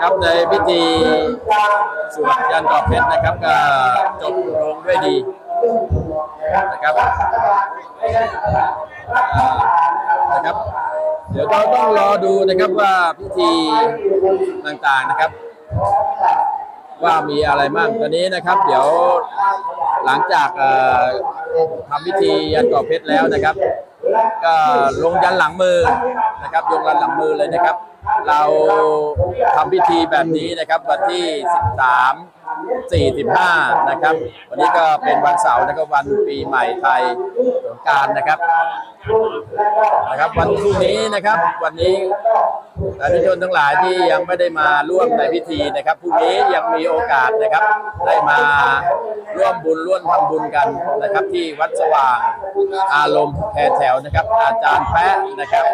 ครับในพิธีสวดยันดอกเพชรนะครับก็จบลงด้วยดีนะครับนะครับ เดี๋ยวเราต้องรอดูนะครับว่าพิธีต่างๆนะครับ ว่ามีอะไรบ้างตอนนี้นะครับ เดี๋ยวหลังจากทำพิธียันกอบเพชรแล้วนะครับ ก็ลงยันหลังมือ นะครับยงรันหลังมือเลยนะครับ เราทำพิธีแบบนี้นะครับวันที่ 13 45 นะครับ วันนี้ก็เป็นวันเสาร์นะครับวันปีใหม่ไทยสงการนะครับนะครับ วันพรุ่งนี้นะครับ วันนี้ สาธุชนทั้งหลายที่ยังไม่ได้มาร่วมในพิธีนะครับพรุ่งนี้ยังมีโอกาสนะครับ ได้มาร่วมบุญร่วมทำบุญกันนะครับ ที่วัดสว่างอารมณ์แพรแถวนะครับ อาจารย์แป๊ะนะครับ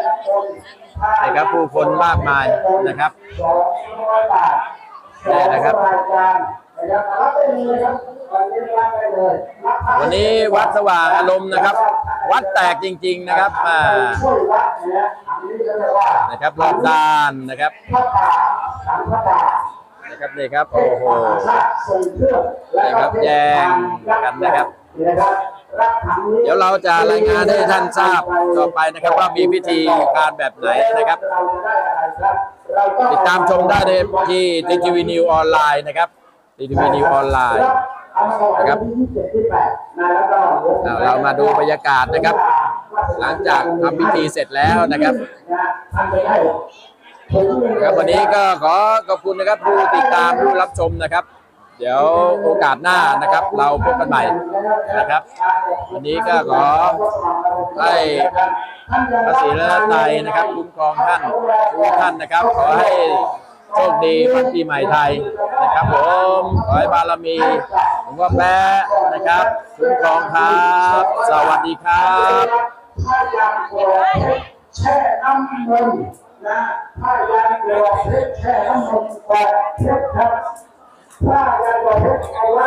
นะครับผู้คนมากมายนะครับนี่นะครับวันนี้วัดสว่างอารมณ์นะครับ วัดแตกจริง ๆ นะครับอ่านะครับรอบด้านนะครับนะครับนี่ครับโอ้โหนี่ครับแย่งกันนะครับ เดี๋ยวเราจะรายงานให้ท่านทราบต่อไปนะครับว่ามีพิธีการแบบไหนนะครับ ติดตามชมได้ในที่ทีทีวีนิวออนไลน์นะครับทีทีวีนิวออนไลน์ นะครับอ่าเรามาดูบรรยากาศนะครับ หลังจากทำพิธีเสร็จแล้วนะครับครับวันนี้ก็ขอขอบคุณนะครับผู้ติดตามผู้รับชมนะครับ เดี๋ยวโอกาสหน้านะครับ เราพบกันใหม่นะครับ วันนี้ก็ขอให้พระศรีรัตนตรัยนะครับคุ้มครองท่านทุกท่านนะครับ ขอให้ โชคดีวันปีใหม่ไทยนะครับผมขอให้บารมีหลวงพ่อแป๊ะนะครับคุ้มครองครับ สวัสดีครับถ้าอยากกรอกเพชรแช่น้ำมันนะถ้าอยากกรอกเพชรแช่น้ำมันต์กรอกเพชรครับถ้าอยากกรอกเพชรเอาไว้